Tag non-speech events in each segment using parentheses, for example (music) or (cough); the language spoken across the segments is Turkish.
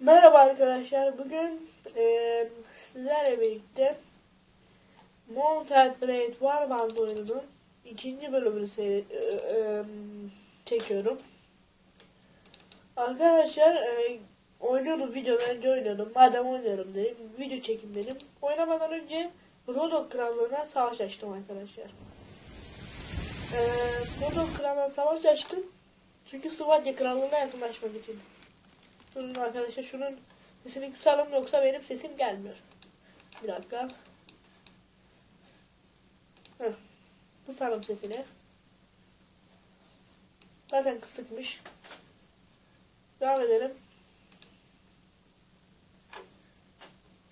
Merhaba arkadaşlar. Bugün eee sizlerle birlikte Mounted Blade Warband oyununun ikinci bölümünü eee, eee, çekiyorum. Arkadaşlar eee oynuyordum videodan önce oynuyordum. Madem oynuyorum dedim. Video çekim dedim. Oynamadan önce Rodok Krallığı'na savaş açtım arkadaşlar. Eee Rodok Krallığı'na savaş açtım. Çünkü Sıvacya Krallığı'na yakınlaşmak için. Durun arkadaşlar şunun sesini kısalım yoksa benim sesim gelmiyor. Bir dakika. Heh. Kısalım sesini. Zaten kısıkmış. Devam edelim.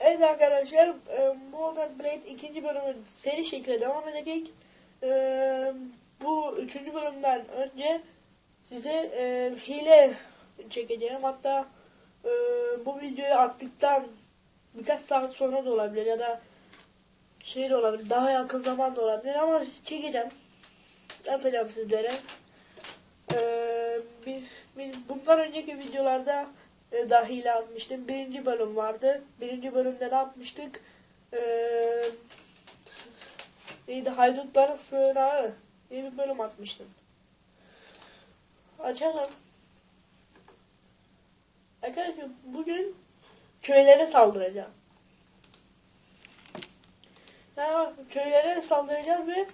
Evet arkadaşlar e, Modern Blade ikinci bölümün seri şekilde devam edecek. E, bu üçüncü bölümden önce size e, hile çekeceğim. Hatta e, bu videoyu attıktan birkaç saat sonra da olabilir ya da şey de olabilir. Daha yakın zaman da olabilir ama çekeceğim. Yapacağım sizlere. E, bir, bir, bundan önceki videolarda e, dahil atmıştım. Birinci bölüm vardı. Birinci bölümde ne yapmıştık? E, neydi? Haydutların sığınağı diye bir bölüm atmıştım. Açalım. Arkadaşlar bugün köylere saldıracağım. Ya köylere saldıracağız ve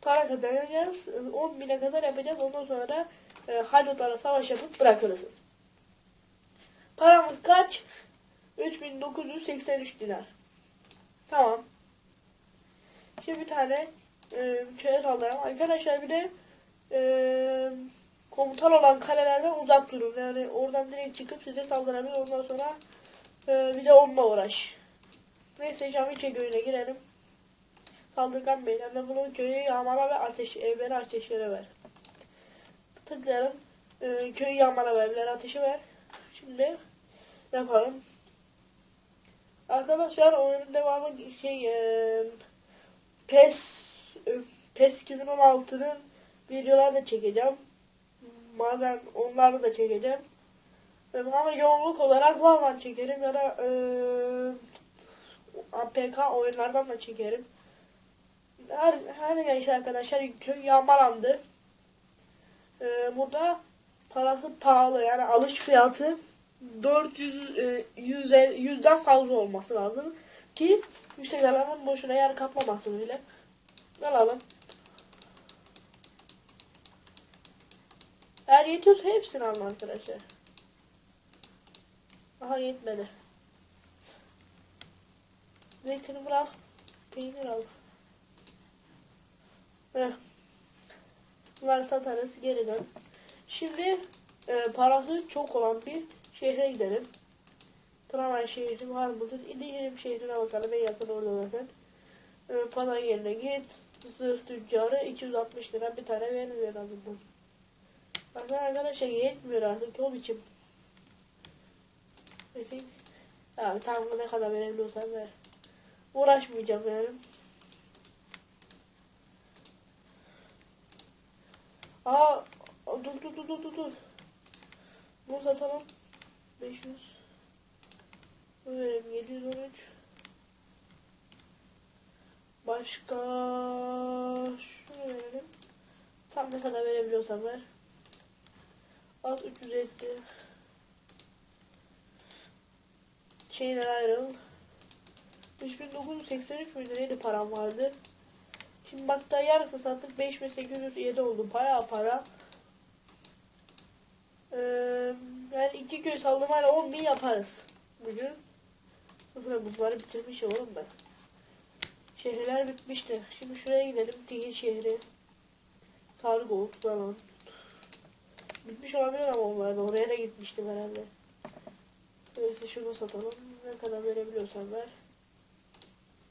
para kazanacağız. 10 bine kadar yapacağız. Ondan sonra da e, haydutlara savaş yapıp bırakırız. Paramız kaç? 3983 dinar. Tamam. Şimdi bir tane e, köye saldıralım. Arkadaşlar bir de e, komutan olan kalelerden uzak durun. Yani oradan direkt çıkıp size saldırabilir. Ondan sonra e, bir de onunla uğraş. Neyse Camiçe köyüne girelim. Saldırgan beylerle bunu köyü yağmala ve ateş, evleri ateşlere ver. Tıklayalım. E, köyü yağmala ve evleri ateşe ver. Şimdi yapalım. Arkadaşlar oyunun devamı şey e, PES e, PES 2016'nın videolar çekeceğim. Bazen onları da çekeceğim. Ama yoğunluk olarak Valorant çekerim ya da e, APK oyunlardan da çekerim. Her, her neyse arkadaşlar yağmalandı. E, burada parası pahalı yani alış fiyatı 400 e, 100, 100'den fazla olması lazım ki yüksek alanın boşuna yer kaplamasın öyle. Alalım. Eğer yetiyorsa hepsini alın arkadaşlar. Aha yetmedi. Zeytini bırak. Peynir al. Heh. Bunları satarız geri dön. Şimdi e, parası çok olan bir şehre gidelim. Praman şehri var mıdır? İdiyelim şehrine bakalım. En yakın orada zaten. E, Pana yerine git. Zırh tüccarı 260 lira bir tane verir en azından. Bakın arkadaşlar yetmiyor artık o biçim. Neyse. Ya tamam ne kadar verebiliyorsan ver. Uğraşmayacağım yani. Aa dur dur dur dur dur. Bunu satalım. 500. Bu verelim 713. Başka şunu verelim. Tam ne kadar verebiliyorsan ver. Az 350. Şeyden ayrıl. 3983 müydü param vardı. Şimdi bak da yarısı sattık 5807 oldu para para. Ee, yani iki köy saldırmayla 10 bin yaparız bugün. Sıfır bunları bitirmiş oğlum ben. Şehirler bitmişti. Şimdi şuraya gidelim. Tigil şehri. Sarıgoğut falan. Bitmiş olabilir ama onlar da oraya da gitmiştim herhalde. Neyse şunu satalım. Ne kadar verebiliyorsan ver.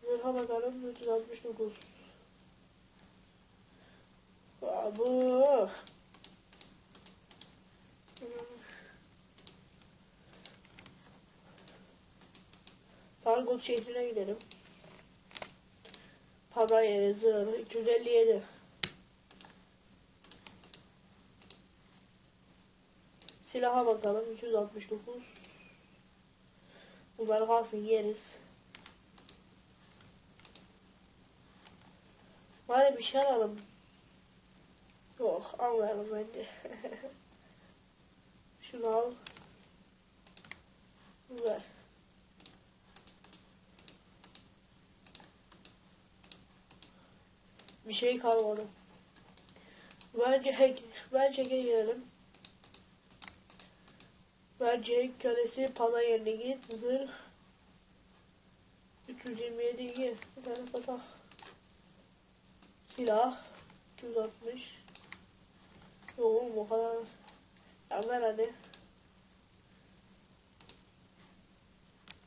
Zırha bakalım 369. Aa, bu. Sargot şehrine gidelim. Pada yeri zırhı 257. Silaha bakalım 269. Bunlar kalsın yeriz. Bari bir şey alalım. Yok almayalım bence. (laughs) Şunu al. Ver. Bir şey kalmadı. Bence hack, bence girelim. Bence kalesi pala yerine git. Zırh. 327 iyi. Bir tane satak. Silah. 260. Yok oğlum o kadar. Ya ver hadi.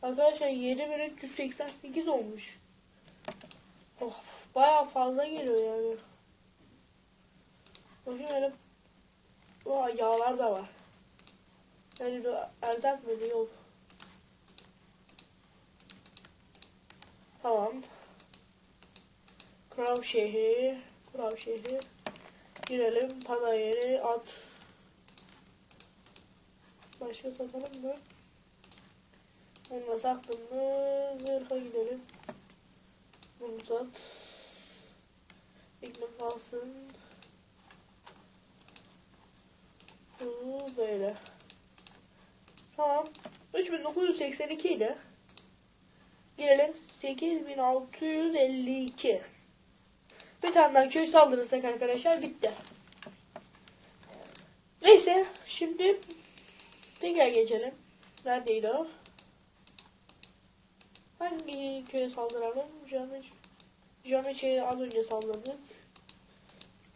Arkadaşlar 7388 olmuş. Of bayağı fazla geliyor yani. Bakayım öyle. Aa, yağlar da var. Yani erzak mıydı? Yok. Tamam. Kral şehri. Kral şehri. Girelim. Pazar yeri. At. Başka satalım mı? Onu da sattım mı? Zırha gidelim. Bunu sat. Ekmek kalsın. Bu böyle. Tamam. 3982 ile girelim 8652. Bir tane daha köy saldırırsak arkadaşlar bitti. Neyse şimdi tekrar geçelim. Neredeydi o? Hangi köye saldıralım? Cami şeyi az önce saldırdık.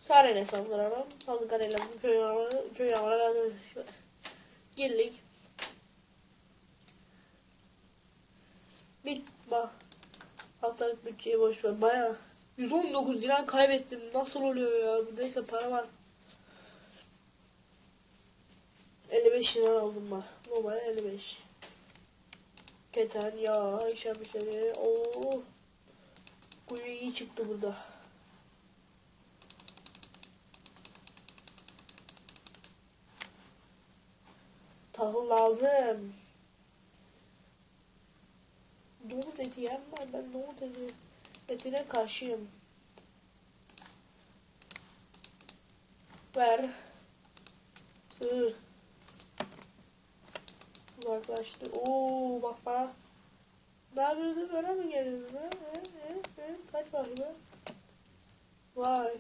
Saren'e saldıralım. Saldırgarıyla bu köy köy yağları arkadaşlar. Haftalık bütçeyi boş ver. Baya 119 lira kaybettim. Nasıl oluyor ya? Neyse para var. 55 lira aldım ben. Normal 55. Keten, yağ, işaretleri. Oo. Kuyu iyi çıktı burada. Tahıl lazım. Domuz eti yer mi? Ben domuz eti etine karşıyım. Ver. Sığır. Uzaklaştı. Oo bak bak. Ne yapıyorsunuz? Öyle mi geliyorsunuz? Ha? He, he, he. Kaç bakayım ha? Vay.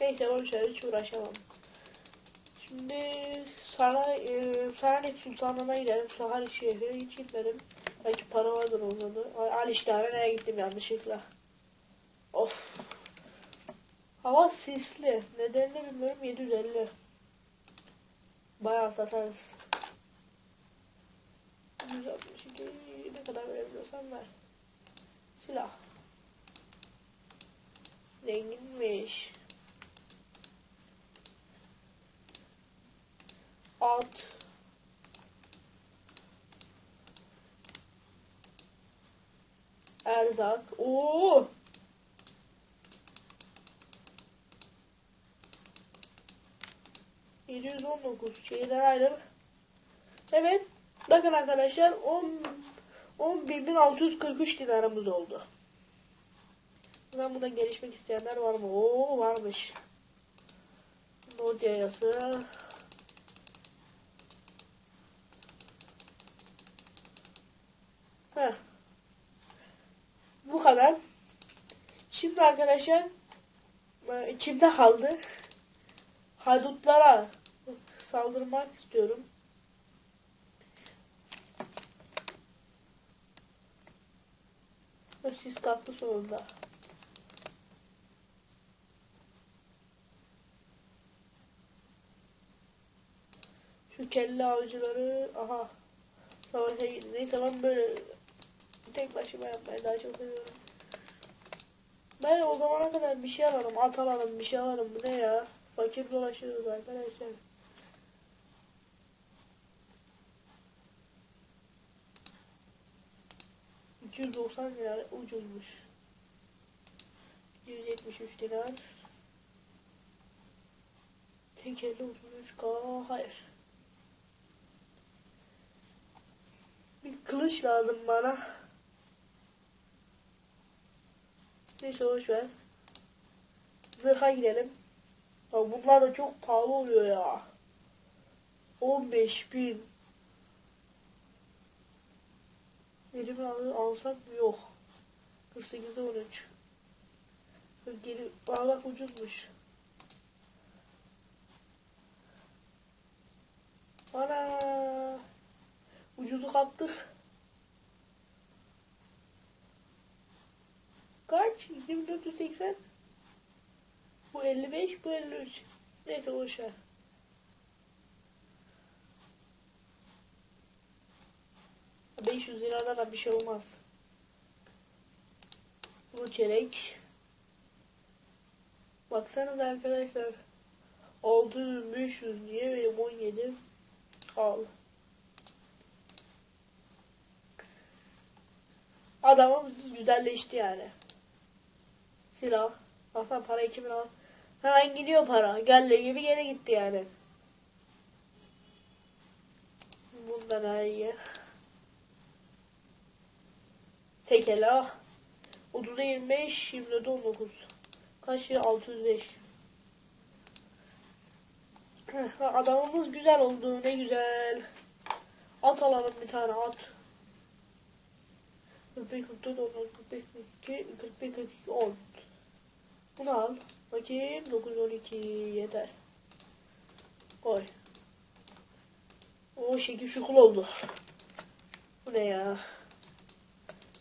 Neyse boşver hiç uğraşamam. Şimdi Saray, e, Saray Sultanlığı'na gidelim. Saray şehri hiç gitmedim. Belki para vardır orada da. Al işte nereye gittim yanlışlıkla. Of. Hava sisli. Nedenini bilmiyorum 750. Bayağı satarız. 162 ne kadar verebiliyorsan ver. Silah. Zenginmiş. At. Erzak. Oo. ...719 şeyden ayrı. Evet. Bakın arkadaşlar 10 10.643 dinarımız oldu. Ben buna gelişmek isteyenler var mı? Oo varmış. Nordiyası. Heh. Bu kadar. Şimdi arkadaşlar e, içimde kaldı. Haydutlara saldırmak istiyorum. Ve Sis kalktı sonunda. Şu kelle avcıları aha savaşa gitti. Neyse ben böyle tek başıma yapmayı daha çok seviyorum. Ben o zamana kadar bir şey alalım, at alalım, bir şey alalım. Bu ne ya? Fakir dolaşıyoruz arkadaşlar. ...290 lira ucuzmuş. 173 lira. Tekerli 33k hayır. kılıç lazım bana. Neyse boş ver. Zırha gidelim. Ya bunlar da çok pahalı oluyor ya. 15 bin. Elimi al alsak mı? Yok. 48'e 13. Geri bağlak ucuzmuş. Ana. Ucuzu kaptık. Kaç? 2480. Bu 55, bu 53. Neyse boş ver. Beş yüz liradan da bir şey olmaz. Bu çeyrek. Baksanıza arkadaşlar. 6500 niye benim 17 al. Adamımız güzelleşti yani. Silah. Baksana para 2000 al. Hemen gidiyor para. Geldiği gibi geri gitti yani. Bundan daha iyi. Tekela. 30'a 25, 24'e 19. Kaç lira? 605. Heh, Adamımız güzel oldu. Ne güzel. At alalım bir tane at. 45, 44, 19, 45, 42, 41, 42, 10. Bunu al. Bakayım 9, 12 yeter. Koy. O şekil şukul oldu. Bu ne ya?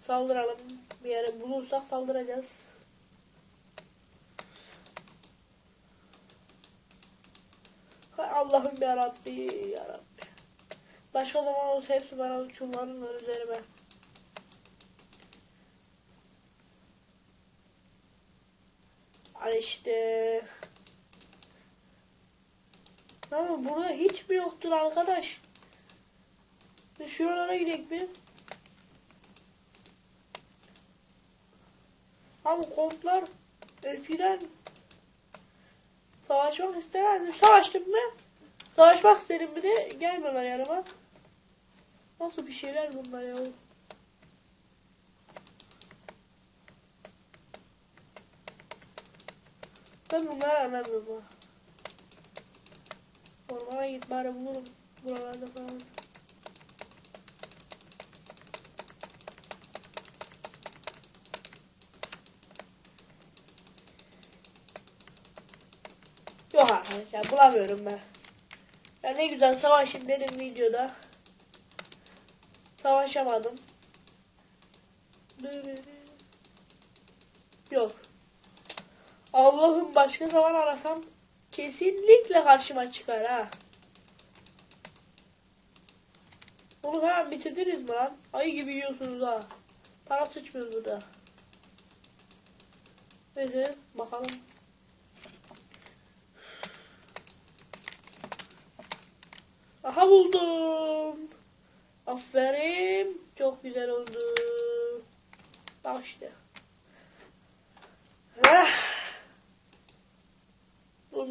Saldıralım. Bir yere bulursak saldıracağız. Hay Allah'ım ya Rabbi ya Rabbi. Başka zaman olsa hepsi bana çullanır üzerime. İşte. Ama burada hiç mi yoktur arkadaş? Şuralara gidelim bir. Ama komplar eskiden savaşmak istemezdim. Savaştım mı? Savaşmak istedim bir de gelmiyorlar yanıma. Nasıl bir şeyler bunlar ya? Ben bunları anlamıyorum. ha. Ormana git bari bulurum. Buralarda falan. Yok arkadaşlar bulamıyorum ben. Ya ne güzel savaşayım dedim videoda. Savaşamadım. Yok. Allah'ım başka zaman arasam kesinlikle karşıma çıkar ha. Onu hemen bitirdiniz mi lan? Ayı gibi yiyorsunuz ha. Para sıçmıyor burada. Neyse bakalım. Aha buldum. Aferin. Çok güzel oldu. Bak işte. Heh.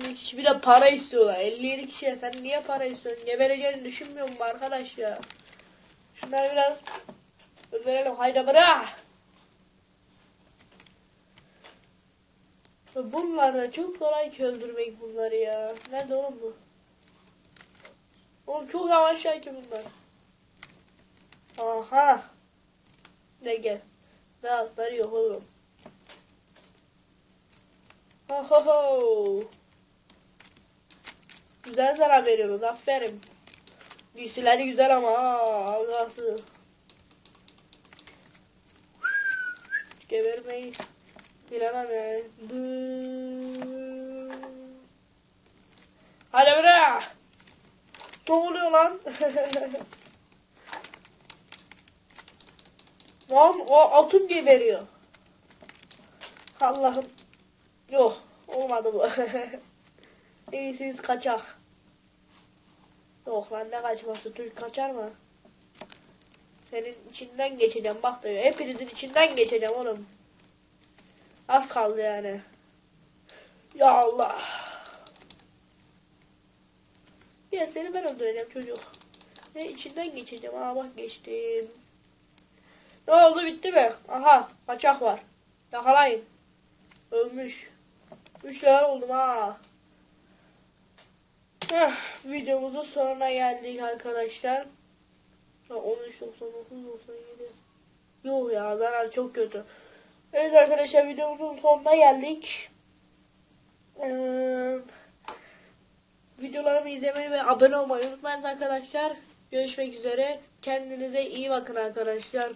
Kişi bir de para istiyorlar. 57 kişiye sen niye para istiyorsun? Gebereceğini düşünmüyor musun arkadaş ya? Şunları biraz öldürelim. Haydi bırak. Bunlar da çok kolay ki öldürmek bunları ya. Nerede oğlum bu? Oğlum çok yavaşlar ki bunlar. Aha. Ne gel. Ne altları yok oğlum. Ho ho ho. Güzel zarar veriyoruz. Aferin. Giysileri güzel ama ha. Allah'sı. Gebermeyi. Bilene ne? Hadi buraya. Ne oluyor lan? (laughs) Lan o atım geberiyor. Allah'ım. Yok. Olmadı bu. (laughs) İyisiz kaçak. Yok lan ne kaçması? Türk kaçar mı? Senin içinden geçeceğim bak diyor. Hepinizin içinden geçeceğim oğlum. Az kaldı yani. Ya Allah. Ya seni ben öldüreceğim çocuk. Ne içinden geçeceğim. Aa bak geçtim. Ne oldu bitti mi? Aha kaçak var. Yakalayın. Ölmüş. 3 lira oldum ha. Heh, videomuzun sonuna geldik arkadaşlar. Ha, 13, 99, 97. Yok ya zarar çok kötü. Evet arkadaşlar videomuzun sonuna geldik. Ee, videolarımı izlemeyi ve abone olmayı unutmayın arkadaşlar. Görüşmek üzere. Kendinize iyi bakın arkadaşlar.